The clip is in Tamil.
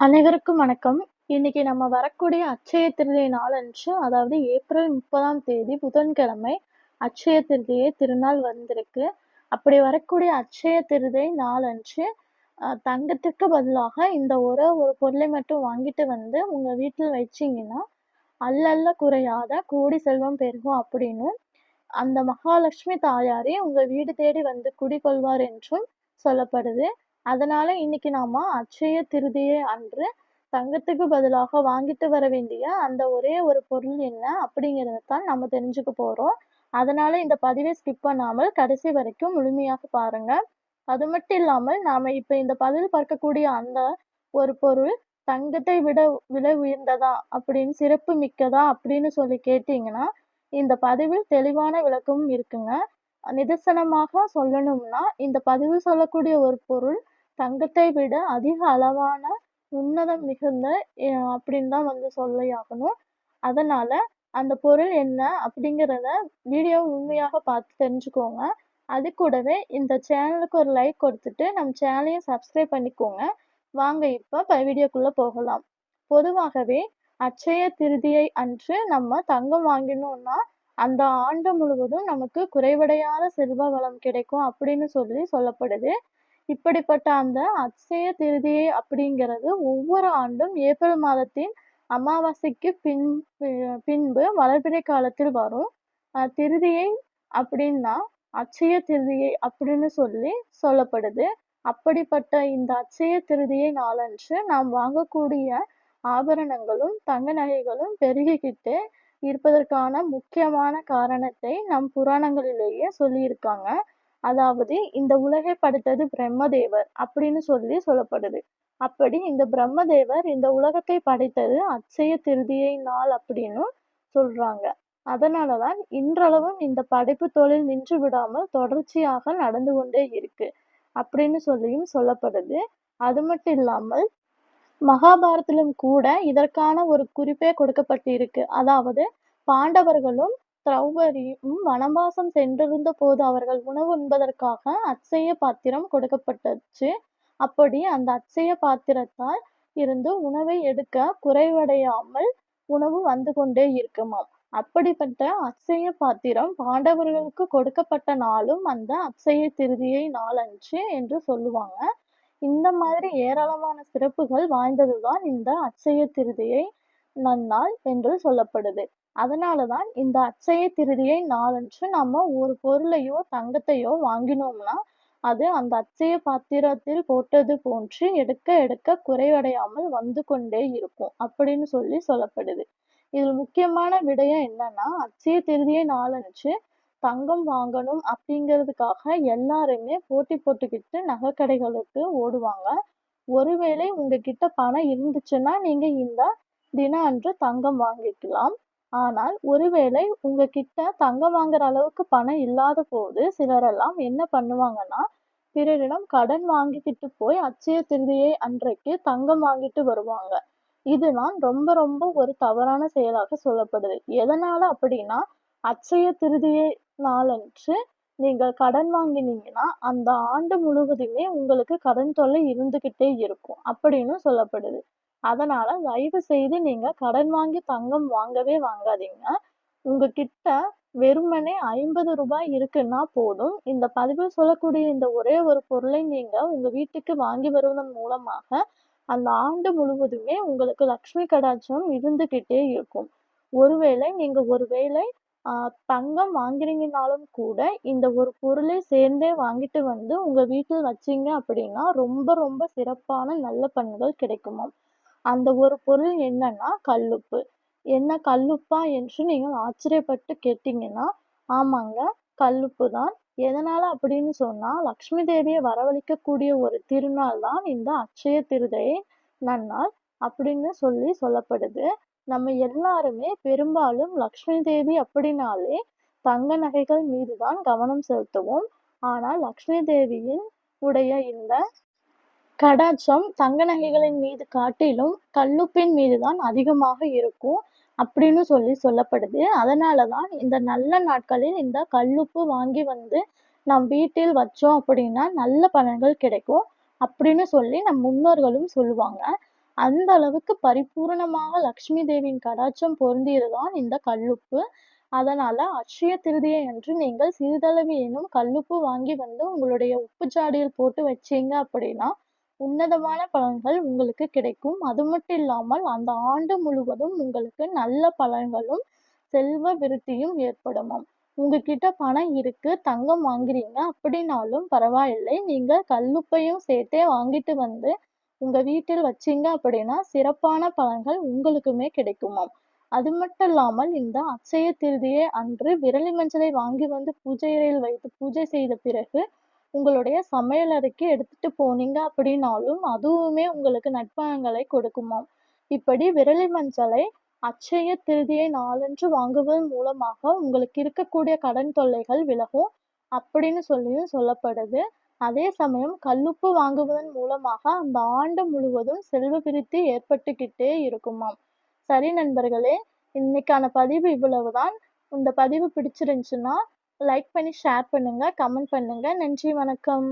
அனைவருக்கும் வணக்கம். இன்னைக்கு நம்ம வரக்கூடிய அட்சய திருதியை நாளன்று, அதாவது ஏப்ரல் 30ஆம் தேதி புதன்கிழமை அட்சய திருதியை திருநாள் வந்திருக்கு. அப்படி வரக்கூடிய அச்சய திருதை நாளன்று, தங்கத்திற்கு தங்கத்துக்கு பதிலாக இந்த ஒரே ஒரு பொருளை மட்டும் வாங்கிட்டு வந்து உங்க வீட்டில் வச்சிங்கன்னா அல்லல்ல குறையாத கோடி செல்வம் பெருகும்" அப்படின்னும், அந்த மகாலட்சுமி தாயாரே உங்கள் வீடு தேடி வந்து குடிகொள்வார் என்றும் சொல்லப்படுது. அதனால இன்னைக்கு நாம அட்சய திருதியை அன்று தங்கத்துக்கு பதிலாக வாங்கிட்டு வர வேண்டிய அந்த ஒரே ஒரு பொருள் என்ன அப்படிங்கிறத தான் நம்ம தெரிஞ்சுக்க போறோம். அதனால இந்த பதிவை ஸ்கிப் பண்ணாமல் கடைசி வரைக்கும் முழுமையாக பாருங்க. அது மட்டும் இல்லாமல் நாம இப்ப இந்த பதிவில் பார்க்கக்கூடிய அந்த ஒரு பொருள் தங்கத்தை விட விலை உயர்ந்ததா அப்படின்னு சிறப்பு மிக்கதா அப்படின்னு சொல்லி கேட்டீங்கன்னா, இந்த பதிவில் தெளிவான விளக்கமும் இருக்குங்க. நிதர்சனமாக சொல்லணும்னா, இந்த பதிவு சொல்லக்கூடிய ஒரு பொருள் தங்கத்தை விட அதிக அளவான உன்னதம் மிகுந்த அப்படின்னு தான் வந்து சொல்லியாகணும். அதனால் அந்த பொருள் என்ன அப்படிங்கிறத வீடியோ உண்மையாக பார்த்து தெரிஞ்சுக்கோங்க. அது கூடவே இந்த சேனலுக்கு ஒரு லைக் கொடுத்துட்டு நம்ம சேனலையும் சப்ஸ்கிரைப் பண்ணிக்கோங்க. வாங்க இப்போ ப போகலாம். பொதுவாகவே அச்சய திருதியை அன்று நம்ம தங்கம் வாங்கினோம்னா, அந்த ஆண்டு முழுவதும் நமக்கு குறைவடையாத செல்வ வளம் கிடைக்கும் அப்படின்னு சொல்லி சொல்லப்படுது. இப்படிப்பட்ட அந்த அட்சய திருதியை அப்படிங்கிறது ஒவ்வொரு ஆண்டும் ஏப்ரல் மாதத்தின் அமாவாசைக்கு பின் பின்பு வளர்பிறை காலத்தில் வரும். திருதியை அப்படின்னா, அட்சய திருதியை அப்படின்னு சொல்லி சொல்லப்படுது. அப்படிப்பட்ட இந்த அச்சய திருதியை நாளன்று நாம் வாங்கக்கூடிய ஆபரணங்களும், தங்க நகைகளும் பெருகிக்கிட்டு இருப்பதற்கான முக்கியமான காரணத்தை நம் புராணங்களிலேயே சொல்லியிருக்காங்க. அதாவது இந்த உலகை படைத்தது பிரம்மதேவர் அப்படின்னு சொல்லி சொல்லப்படுது. அப்படி இந்த பிரம்மதேவர் இந்த உலகத்தை படைத்தது அச்சய திருதியை நாள் அப்படின்னும் சொல்றாங்க. அதனால தான் இன்றளவும் இந்த படைப்பு தொழில் நின்று விடாமல் தொடர்ச்சியாக நடந்து கொண்டே இருக்கு. அப்படின்னு சொல்லியும் சொல்லப்படுது. அது மட்டும் இல்லாமல் மகாபாரதிலும் கூட இதற்கான ஒரு குறிப்பே கொடுக்கப்பட்டிருக்கு. அதாவது பாண்டவர்களும், திரௌபதியும் வனவாசம் சென்றிருந்த போது அவர்கள் உணவு உண்பதற்காக அட்சய பாத்திரம் கொடுக்கப்பட்டுச்சு. அப்படி அந்த அட்சய பாத்திரத்தால் இருந்து உணவை எடுக்க குறைவடையாமல் உணவு வந்து கொண்டே இருக்குமாம். அப்படிப்பட்ட அட்சய பாத்திரம் பாண்டவர்களுக்கு கொடுக்கப்பட்ட நாளும் அந்த அட்சய திருதியை நாளன்று என்று சொல்லுவாங்க. இந்த மாதிரி ஏராளமான சிறப்புகள் வாய்ந்ததுதான் இந்த அட்சய திருதியை நன்னாள் என்று சொல்லப்படுது. அதனால தான் இந்த அட்சய திருதியை நாளன்று நம்ம ஒரு பொருளையோ, தங்கத்தையோ வாங்கினோம்னா, அது அந்த அச்சய பாத்திரத்தில் போட்டது போன்று எடுக்க எடுக்க குறைவடையாமல் வந்து கொண்டே இருக்கும் அப்படின்னு சொல்லி சொல்லப்படுது. இதில் முக்கியமான விடயம் என்னன்னா, அச்சய திருதியை நாளன்று தங்கம் வாங்கணும் அப்படிங்கிறதுக்காக எல்லாருமே போட்டி போட்டுக்கிட்டு நகைக்கடைகளுக்கு ஓடுவாங்க. ஒருவேளை உங்ககிட்ட பணம் இருந்துச்சுன்னா, நீங்க இந்த தின அன்று தங்கம் வாங்கிக்கலாம். ஆனால் ஒருவேளை உங்ககிட்ட தங்கம் வாங்குற அளவுக்கு பணம் இல்லாத போது சிலரெல்லாம் என்ன பண்ணுவாங்கன்னா, பிறரிடம் கடன் வாங்கிக்கிட்டு போய் அச்சய திருதியை அன்றைக்கு தங்கம் வாங்கிட்டு வருவாங்க. இதுதான் ரொம்ப ரொம்ப ஒரு தவறான செயலாக சொல்லப்படுது. எதனால அப்படின்னா, அச்சய திருதியை நாளன்று நீங்கள் கடன் வாங்கினீங்கன்னா, அந்த ஆண்டு முழுவதுமே உங்களுக்கு கடன் தொல்லை இருந்துகிட்டே இருக்கும் அப்படின்னு சொல்லப்படுது. அதனால தயவு செய்து நீங்க கடன் வாங்கி தங்கம் வாங்கவே வாங்காதீங்க. உங்ககிட்ட வெறுமனே ஐம்பது ரூபாய் இருக்குன்னா போதும். இந்த பதிவில் சொல்லக்கூடிய இந்த ஒரே ஒரு பொருளை நீங்க உங்க வீட்டுக்கு வாங்கி வருவதன் மூலமாக, அந்த ஆண்டு முழுவதுமே உங்களுக்கு லக்ஷ்மி கடாட்சம் இருந்துகிட்டே இருக்கும். ஒருவேளை நீங்க ஒருவேளை தங்கம் வாங்குறீங்கனாலும் கூட, இந்த ஒரு பொருளை சேர்ந்தே வாங்கிட்டு வந்து உங்க வீட்டில் வச்சீங்க அப்படின்னா, ரொம்ப ரொம்ப சிறப்பான நல்ல பண்புகள் கிடைக்குமாம். அந்த ஒரு பொருள் என்னன்னா கல்லுப்பு. என்ன கல்லுப்பா என்று நீங்கள் ஆச்சரியப்பட்டு கேட்டீங்கன்னா, ஆமாங்க கல்லுப்பு தான். எதனால அப்படின்னு சொன்னா, லக்ஷ்மி தேவியை வரவழைக்கக்கூடிய ஒரு திருநாள் தான் இந்த அக்ஷய திருதையை நன்னாள் அப்படின்னு சொல்லி சொல்லப்படுது. நம்ம எல்லாருமே பெரும்பாலும் லக்ஷ்மி தேவி அப்படின்னாலே தங்க நகைகள் மீது தான் கவனம் செலுத்துவோம். ஆனால் லக்ஷ்மி தேவியின் உடைய இந்த கடாட்சம் தங்க நகைகளின் மீது காட்டிலும் கல்லுப்பின் மீது தான் அதிகமாக இருக்கும் அப்படின்னு சொல்லி சொல்லப்படுது. அதனால தான் இந்த நல்ல நாட்களில் இந்த கல்லுப்பு வாங்கி வந்து நம் வீட்டில் வச்சோம் அப்படின்னா நல்ல பலன்கள் கிடைக்கும் அப்படின்னு சொல்லி நம் முன்னோர்களும் சொல்லுவாங்க. அந்த அளவுக்கு பரிபூரணமாக லக்ஷ்மி தேவியின் கடாட்சம் பொருந்தியது தான் இந்த கல்லுப்பு. அதனால அட்சய திருதியை அன்று நீங்கள் சிறிதளவேனும் கல்லுப்பு வாங்கி வந்து உங்களுடைய உப்பு ஜாடியில் போட்டு வச்சீங்க அப்படின்னா, உன்னதமான பலன்கள் உங்களுக்கு கிடைக்கும். அது மட்டும் இல்லாமல் அந்த ஆண்டு முழுவதும் உங்களுக்கு நல்ல பலன்களும், செல்வ விருத்தியும் ஏற்படுமாம். உங்ககிட்ட பணம் இருக்கு, தங்கம் வாங்குறீங்க அப்படின்னாலும் பரவாயில்லை. நீங்க கல்லுப்பையும் சேர்த்தே வாங்கிட்டு வந்து உங்க வீட்டில் வச்சீங்க அப்படின்னா, சிறப்பான பலன்கள் உங்களுக்குமே கிடைக்குமாம். அது மட்டும் இல்லாமல் இந்த அட்சய திருதியை அன்று விரலி மஞ்சளை வாங்கி வந்து பூஜை அறையில் வைத்து பூஜை செய்த பிறகு, உங்களுடைய சமையலறைக்கு எடுத்துட்டு போனீங்க அப்படின்னாலும், அதுவுமே உங்களுக்கு நற்பலன்களை கொடுக்குமாம். இப்படி விரலி மஞ்சளை அச்சய திருதியை நாளன்று வாங்குவதன் மூலமாக உங்களுக்கு இருக்கக்கூடிய கடன் தொல்லைகள் விலகும் அப்படின்னு சொல்லியும் சொல்லப்படுது. அதே சமயம் கல்லுப்பு வாங்குவதன் மூலமாக அந்த ஆண்டு முழுவதும் செல்வ விருத்தி ஏற்பட்டுக்கிட்டே இருக்குமாம். சரி நண்பர்களே, இன்னைக்கான பதிவு இவ்வளவுதான். இந்த பதிவு பிடிச்சிருந்துச்சுன்னா லைக் பண்ணி ஷேர் பண்ணுங்கள் கமெண்ட் பண்ணுங்கள் நன்றி, வணக்கம்.